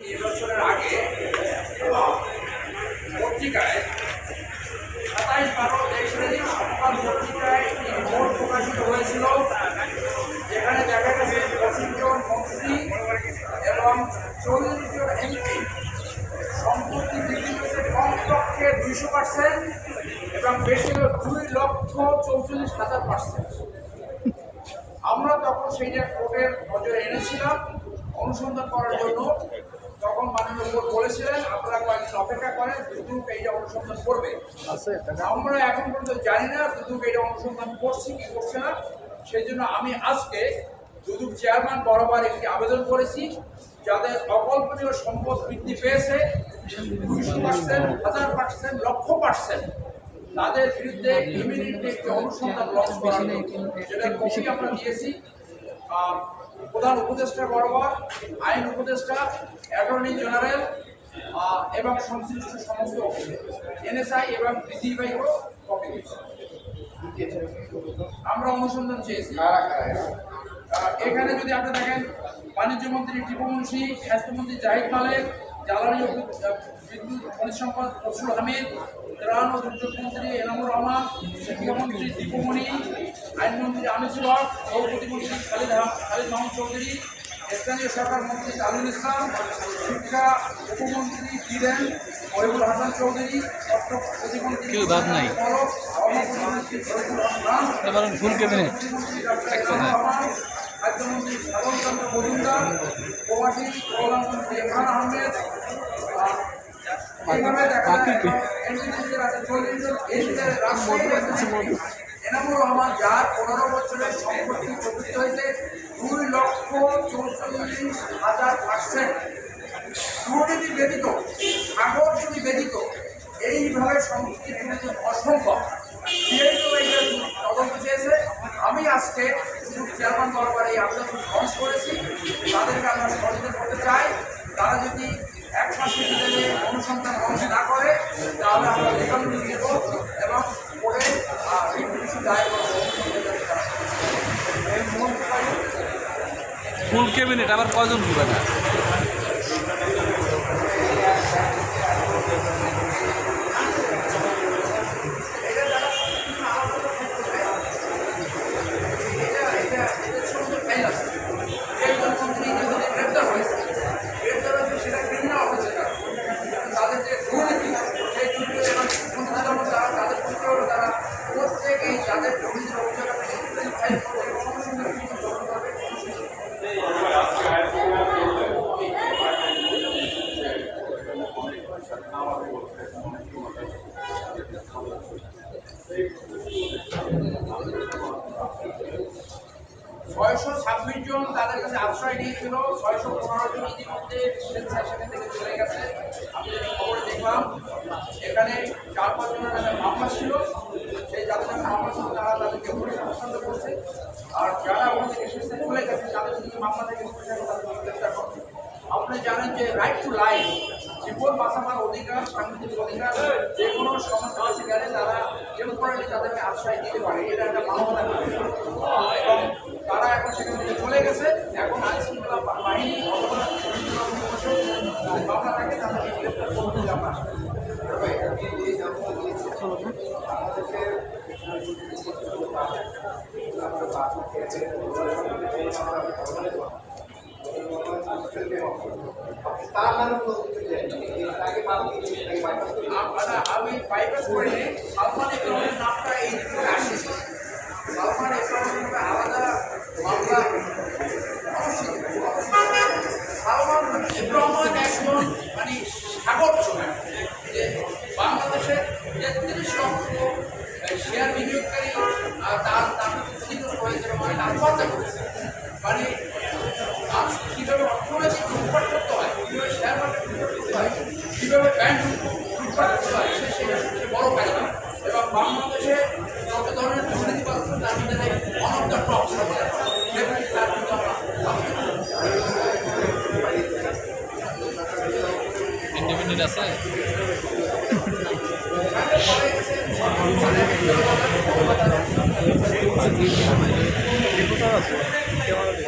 নির্বাচনের আগে পত্রিকায় সাতাইশ বারো তেইশ সংবাদ পত্রিকায় রিপোর্ট প্রকাশিত হয়েছিল, যেখানে দেখা গেছে পঁচিশ মন্ত্রী এবং চল্লিশ জন এমপি সম্পত্তি বিক্রি হয়েছে কমপক্ষে দুইশো পার্সেন্ট এবং বেশি হলো দুই লক্ষ চৌচল্লিশ হাজার পার্সেন্ট। আমরা তখন সেইটা কোর্টের নজরে এনেছিলাম, অনুসন্ধান করার জন্য। তখন মাননীয় কোর্ট বলেছিলেন আপনারা কয়েকদিন অপেক্ষা করেন দুদুক এইটা অনুসন্ধান করবে। আমরা এখন পর্যন্ত জানি না দুদুক এটা অনুসন্ধান করছে কি করছে না। সেই জন্য আমি আজকে দুদুক চেয়ারম্যান বরাবর একটি আবেদন করেছি যাদের অকল্পনীয় সম্পদ বৃদ্ধি পেয়েছে দুইশো পার্সেন্ট হাজার পার্সেন্ট লক্ষ পার্সেন্ট। তাদের বিরুদ্ধে ইমিডিয়েটলি একটি অনুসন্ধান লঞ্চ করা যেটা কপি আমরা দিয়েছি। প্রধান উপদেষ্টা বরাবর, আইন উপদেষ্টা, অ্যাটর্নি জেনারেল এবং সংশ্লিষ্ট সমস্ত এনএসআই এবং বিসিবাইও কপি আমরা অনুসন্ধান চেয়েছি। এখানে যদি আপনি দেখেন বাণিজ্য মন্ত্রী স্বাস্থ্যমন্ত্রী জাহিদ মালেক জ্বালানি বিদ্যুৎ খনিজ সম্পদ ফসলুল হামিদ ত্রাণ ও দুর্যোগ মন্ত্রী এনামুর রহমান শিক্ষামন্ত্রী দীপুমণি আইনমন্ত্রী আনিসুল হক সহ প্রতিমন্ত্রী খালিদ খালিদ মাহমুদ চৌধুরী স্থানীয় সরকার মন্ত্রী তালুল ইসলাম শিক্ষা উপমন্ত্রী বীরেন মহিবুল হাসান চৌধুরী অর্থ প্রতিমন্ত্রী ফুল ক্যাবিনেট। খাদ্যমন্ত্রী শ্রাবণ চন্দ্র মজুমদার প্রবাসী কল্যাণমন্ত্রী ইমরান আহমেদ এইভাবে দেখা যায় এনডিসির আছে চল্লিশ জন। এনডিসির রাজশাহী এনামুর রহমান যার পনেরো বছরের সম্পত্তি প্রকৃত হয়েছে দুই লক্ষ চৌচল্লিশ হাজার পার্সেন্ট দুর্নীতি ব্যতীত সাগর যদি ব্যতীত এইভাবে সম্পত্তি তুলে অসম্ভব যেহেতু এটা তদন্ত চেয়েছে আমি আজকে শুধু চেয়ারম্যান লঞ্চ করেছি। তাদেরকে আমরা সহযোগিতা করতে চাই। তারা যদি এক মাসের ভিতরে অনুসন্ধান অংশ না করে, তাহলে আমরা লেখান দেব এবং পরে ফুল কেবিনেট আবার কজন হবে না এটা এটা এদের সঙ্গে ফাইল আছে একজন মন্ত্রী যদি গ্রেপ্তার হয়েছে গ্রেপ্তার হয়েছে সেটা ক্রিমিনাল অফিসের কাজ তাদের যে দুর্নীতি সেই দুর্নীতি এবং মন্ত্রীদের মধ্যে তারা তাদের ক্ষেত্রে হলো তারা প্রত্যেকেই তাদের দুর্নীতির অভিযোগ আছে সেগুলো ফাইল করবে এবং অনুসন্ধান কিছু গ্রহণ করবে ছয়শো ছাব্বিশ জন তাদের কাছে আশ্রয় নিয়েছিল। ছয়শো পনেরো জন ইতিমধ্যে স্বেচ্ছায় সেখান থেকে চলে গেছে। আমি যদি খবরে দেখলাম। এখানে চার পাঁচ জনের নামে মামলা ছিল। সেই যাদের নামে মামলা ছিল, তারা তাদেরকে হস্তান্ত করছে আর যারা ওখান থেকে স্বেচ্ছায় চলে গেছে, তাদের যদি মামলা থেকে গ্রেপ্তার করছে। আপনি জানেন যে রাইট টু লাইফ জীবন বাঁচাবার অধিকার, সাংবিধানিক অধিকার, যে কোনো কাছে গেলে তারা টেম্পোরারি তাদেরকে আশ্রয় দিতে পারে এটা একটা মানবতার বিষয়। এবং তারা এখন সেখান থেকে চলে গেছে। এখন আইন শৃঙ্খলা বাহিনী মামলা থাকে তাদেরকে গ্রেপ্তার করতে। আমরা আমি বাইপাস করিনি করতে সে বড় কাহিনী এবং বাংলাদেশে যত ধরনের দুর্নীতি পাচ্ছে তার ভিতরে অন অফ দ্য টপ তার কিন্তু আমরা ইন্ডিপেন্ডেন্ট আছে? আছে।